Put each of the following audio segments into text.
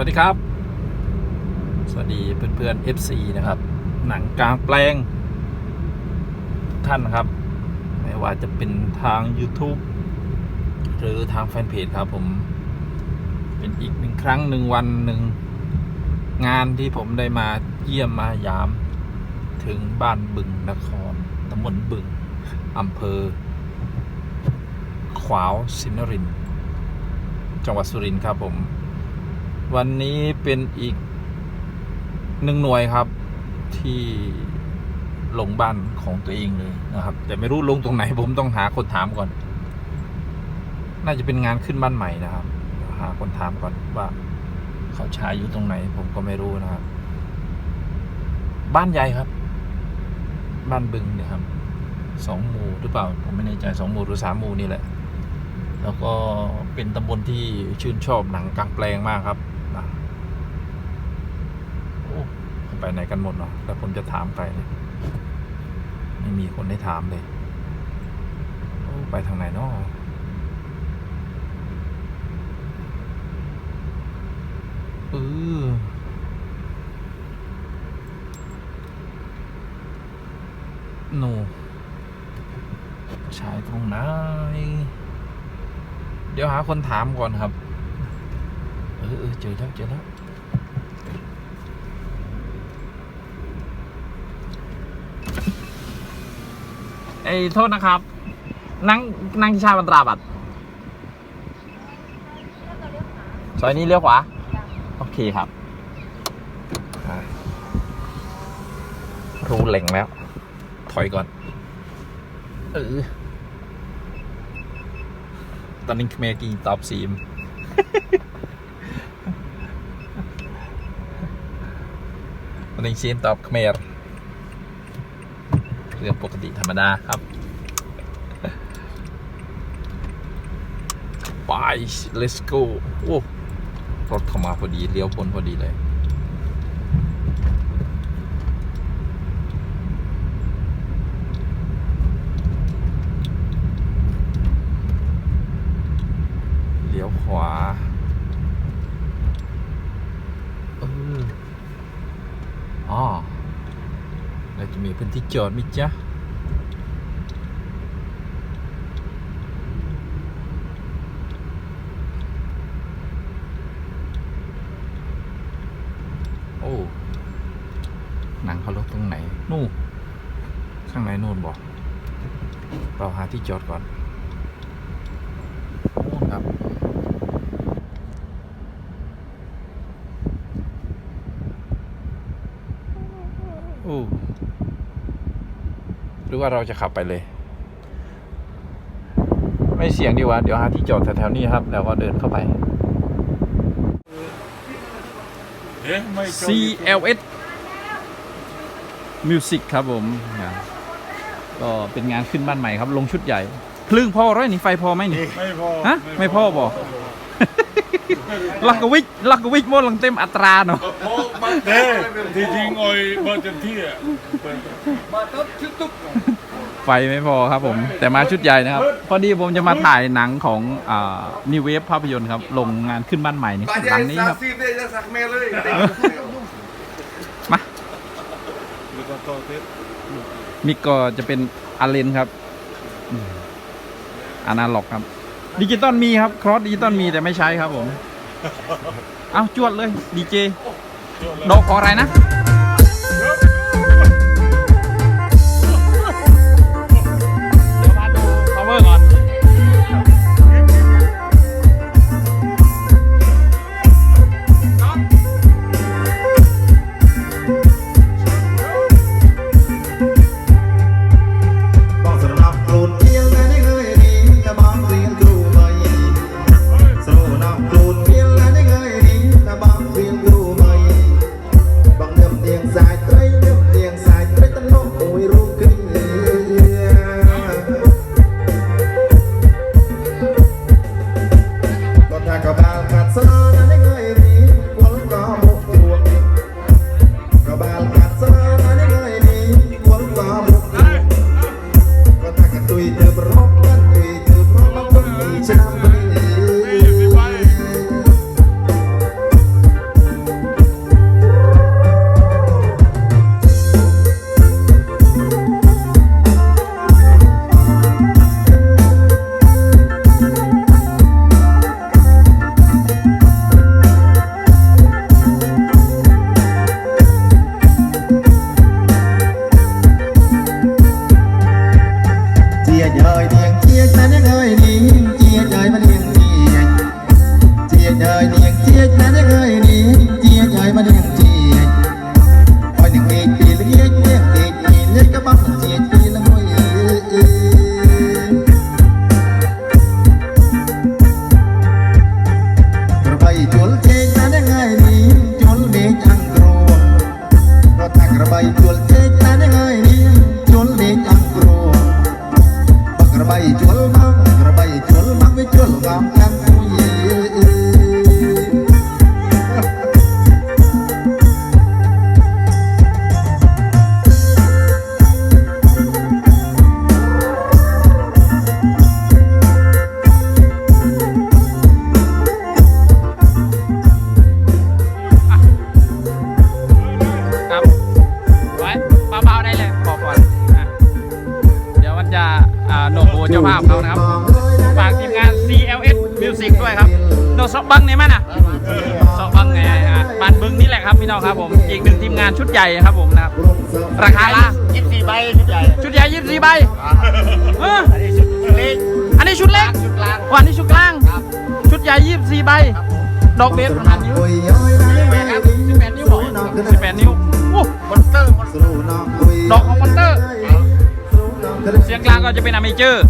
วัสดีครับ สวัสดีเพื่อนๆ FC นะครับ หนังกลางแปลง ท่านครับ ไม่ว่าจะเป็นทาง YouTube หรือทางแฟนเพจครับผม เป็นอีกหนึ่งครั้งหนึ่งวันหนึ่งงานที่ผมได้มาเยี่ยมมายามถึงบ้านบึงนครตำบลบึงอำเภอ ขวาวสินริน จังหวัดสุรินทร์ครับผม วันนี้เป็นอีกหนึ่งหน่วยครับ ที่ลงบ้านของตัวเองเลยนะครับ แต่ไม่รู้ลงตรงไหนผมต้องหาคนถามก่อน น่าจะเป็นงานขึ้นบ้านใหม่นะครับ หาคนถามก่อนว่าเขาฉายอยู่ตรงไหน ผมก็ไม่รู้นะครับ บ้านใหญ่ครับ บ้านบึงนี่ยครับสองหมู่หรือเปล่า ผมไม่แน่ใจสองหมู่หรือสามหมู่นี่แหละ แล้วก็เป็นตำบลที่ชื่นชอบหนังกลางแปลงมากครับ นะโอ้ไปไหนกันหมดเนาะแล้วผมจะถามใครเนี่ยไม่มีคนได้ถามเลยโอ้ไปทางไหนเนาะเออโนชายตรงไหน เดี๋ยวหาคนถามก่อนครับ อเออเจอแล้วเจอแล้วไอ้โทษนะครับ นั่งนั่งที่ชาบันตราบัตรซอยนี้เลี้ยวขวา โอเคครับรู้เหล่งแล้ว ถอยก่อน เออ ตอนนี้เมกินตอบซีม ตอนนี้ซีนตอบเมรเรื่องปกติธรรมดาครับไป let's go โอ้รถเข้ามาพอดี เลี้ยวพ้นพอดีเลย เลี้ยวขวาเออ อ๋อแล้วจะมีพื้นที่จอดมิจ๊ะโอ้ หนังเขาลดตรงไหน นู่นข้างในนู่นบอก เราหาที่จอดก่อนนู่นครับ โอ้ห รือว่าเราจะขับไปเลย ไม่เสี่ยงดีกว่า เดี๋ยวหาที่จอดแถวๆนี้ครับ แล้วก็เดินเข้าไป CLS Music ครับผมนะก็เป็นงานขึ้นบ้านใหม่ครับ ลงชุดใหญ่ คลื่นพอร้อยนี่ไฟพอไหมนี่ ไม่พอ ฮะ ไม่พอบอกลักกวิกลักกวิกหมดลังเต็มอัตราเนาะเพราะบัตรเด้ที่จริงโอยเบอร์เต็มที่อะเปิด ไฟไม่พอครับผม แต่มาชุดใหญ่นะครับ พอดีผมจะมาถ่ายหนังของอ่านิเวฟภาพยนตร์ครับ ลงงานขึ้นบ้านใหม่นี่หลังนี้ครับมลเลยมาแล้วก็ต่อเทสมิกก็จะเป็นอาเลนครับอนาล็อกครับ ดิจิตอลมีครับ ครอสดิจิตอลมีแต่ไม่ใช้ครับผม เอาจวดเลยดีเจดอกขออะไรนะ เจ้าภาพเขานะครับฝากทีมงาน CLS Music ด้วยครับโนซอกบังเนี่ยมั้ยน่ะซอกบังไงอะบ้านบึงนี่แหละครับพี่น้องครับผมอีกหนึ่งทีมงานชุดใหญ่ครับผมนะครับราคาละยี่สิบสี่ใบชุดใหญ่ชุดใหญ่ยี่สิบสี่ใบเอออันนี้ชุดเล็กอันนี้ชุดเล็กชุดกลางวันนี้ชุดกลางชุดใหญ่ยี่สิบสี่ใบดอกเบี้ยประมาณนิ้ว ôi ôi đây ครับสิบแปดนิ้วบอกสิบแปดนิ้วโอ้มอนสเตอร์มอนสเตอร์ Sulu nak oi ดอกของมอนเตอร์ เสียงกลางก็จะเป็นอเมเจอร์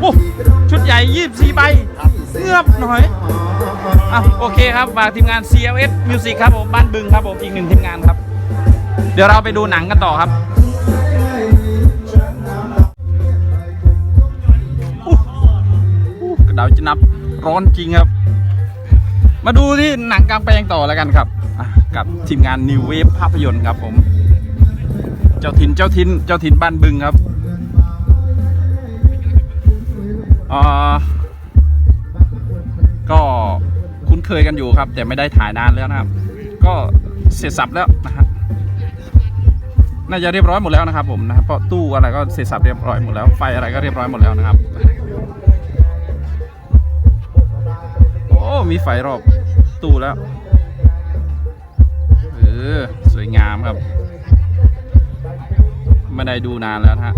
โอ้ชุดใหญ่ยี่สิบสี่ใบเงือบหน่อยอะโอเคครับฝากทีมงาน CLS Music ครับผมบ้านบึงครับผมอีกหนึ่งทีมงานครับ เดี๋ยวเราไปดูหนังกันต่อครับอู้อู้กระดาวจะนับร้อนจริงครับ มาดูที่หนังกลางแปลงต่อแล้วกันครับ กับทีมงาน New Wave ภาพยนตร์ครับผม เจ้าถิ่นเจ้าถิ่นเจ้าถิ่นบ้านบึงครับ ก็คุ้นเคยกันอยู่ครับ แต่ไม่ได้ถ่ายนานแล้วนะครับ ก็เสร็จสับแล้วนะฮะน่าจะเรียบร้อยหมดแล้วนะครับผมนะครับเพราะตู้อะไรก็เสร็จสับเรียบร้อยหมดแล้วไฟอะไรก็เรียบร้อยหมดแล้วนะครับ โอ้มีไฟรอบตู้แล้วเออสวยงามครับไม่ได้ดูนานแล้วนะฮะ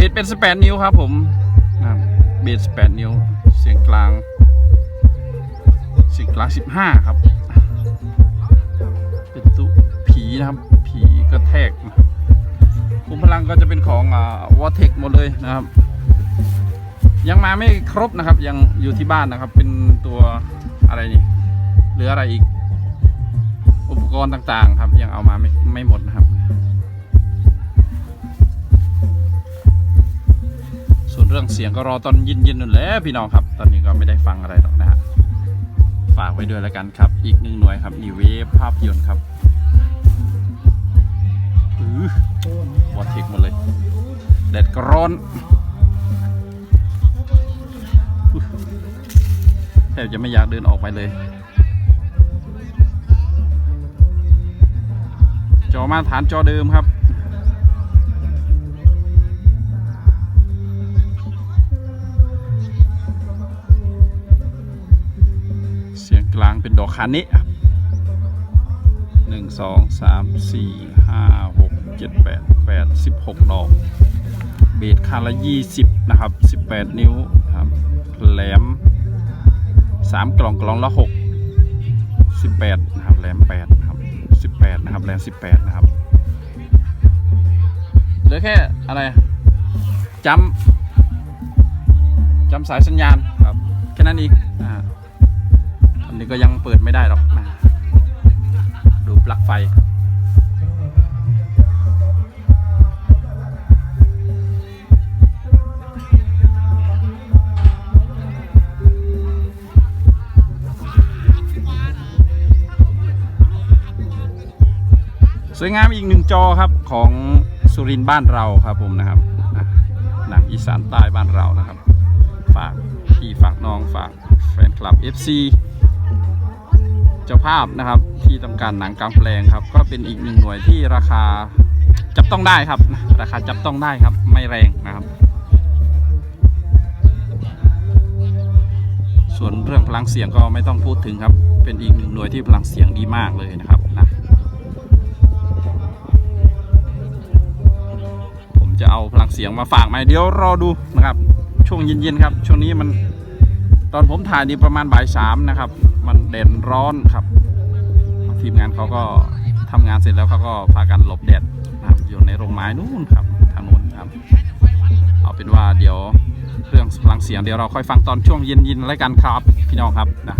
บสเป็น 18 นิ้วครับผมเบส18 นิ้ว เสียงกลาง เสียงกลาง 15 ครับ เป็นตุผีนะครับ ผีกระแทกคุมพลังก็จะเป็นของอ่าวอเทคหมดเลยนะครับ ยังมาไม่ครบนะครับ ยังอยู่ที่บ้านนะครับ เป็นตัวอะไรนี่เหลืออะไรอีก อุปกรณ์ต่างๆ ครับ ยังเอามาไม่ไม่หมดนะครับ เสียงก็รอตอนเย็นๆนั่นแหละพี่น้องครับ ตอนนี้ก็ไม่ได้ฟังอะไรหรอกนะฮะฝากไว้ด้วยแล้วกันครับ อีกหนึ่งหน่วยครับนีเวฟภาพยนตร์ครับอือวอเทคหมดเลยแดดก็ร้อนแทบจะไม่อยากเดินออกไปเลย จอมาตรฐานจอเดิมครับ เป็นดอกคาเนะครับหนึ่งสองสามสี่ห้าหกเจ็ดแปดแปดสิบหกดอก เบสคาละยี่สิบนะครับสิบแปดนิ้วครับแหลมสามกล่องกล่องละหกสิบแปดนะครับแหลมแปดนะครับสิบแปดนะครับแหลมสิบแปดนะครับเหลือแค่อะไรจำจำสายสัญญาณครับแค่นั้นเองอ่า นนี้ก็ยังเปิดไม่ได้หรอกนะดูปลั๊กไฟสวยงามอีกหนึ่งจอครับของสุรินทร์บ้านเราครับผมนะครับหนังอีสานใต้บ้านเรานะครับ ฝากพี่ฝากน้องฝากแฟนคลับ FC จ้าภาพนะครับ ที่ต้องการหนังกลางแปลงครับ ก็เป็นอีกหนึ่งหน่วยที่ราคาจับต้องได้ครับ ราคาจับต้องได้ครับ ไม่แรงนะครับ ส่วนเรื่องพลังเสียงก็ไม่ต้องพูดถึงครับ เป็นอีกหนึ่งหน่วยที่พลังเสียงดีมากเลยนะครับนะผมจะเอาพลังเสียงมาฝากไหมเดี๋ยวรอดูนะครับ ช่วงเย็นๆครับ ช่วงนี้มัน ตอนผมถ่ายนี่ประมาณบ่ายสามนะครับ มันเด่นร้อนครับ ทีมงานเขาก็ทำงานเสร็จแล้วเขาก็พากันหลบแดดนะครับอยู่ในโรงไม้นู่นครับทางนู้นครับ เอาเป็นว่าเดี๋ยวเรื่องพลังเสียงเดี๋ยวเราค่อยฟังตอนช่วงเย็นๆแล้วกันครับ พี่น้องครับนะ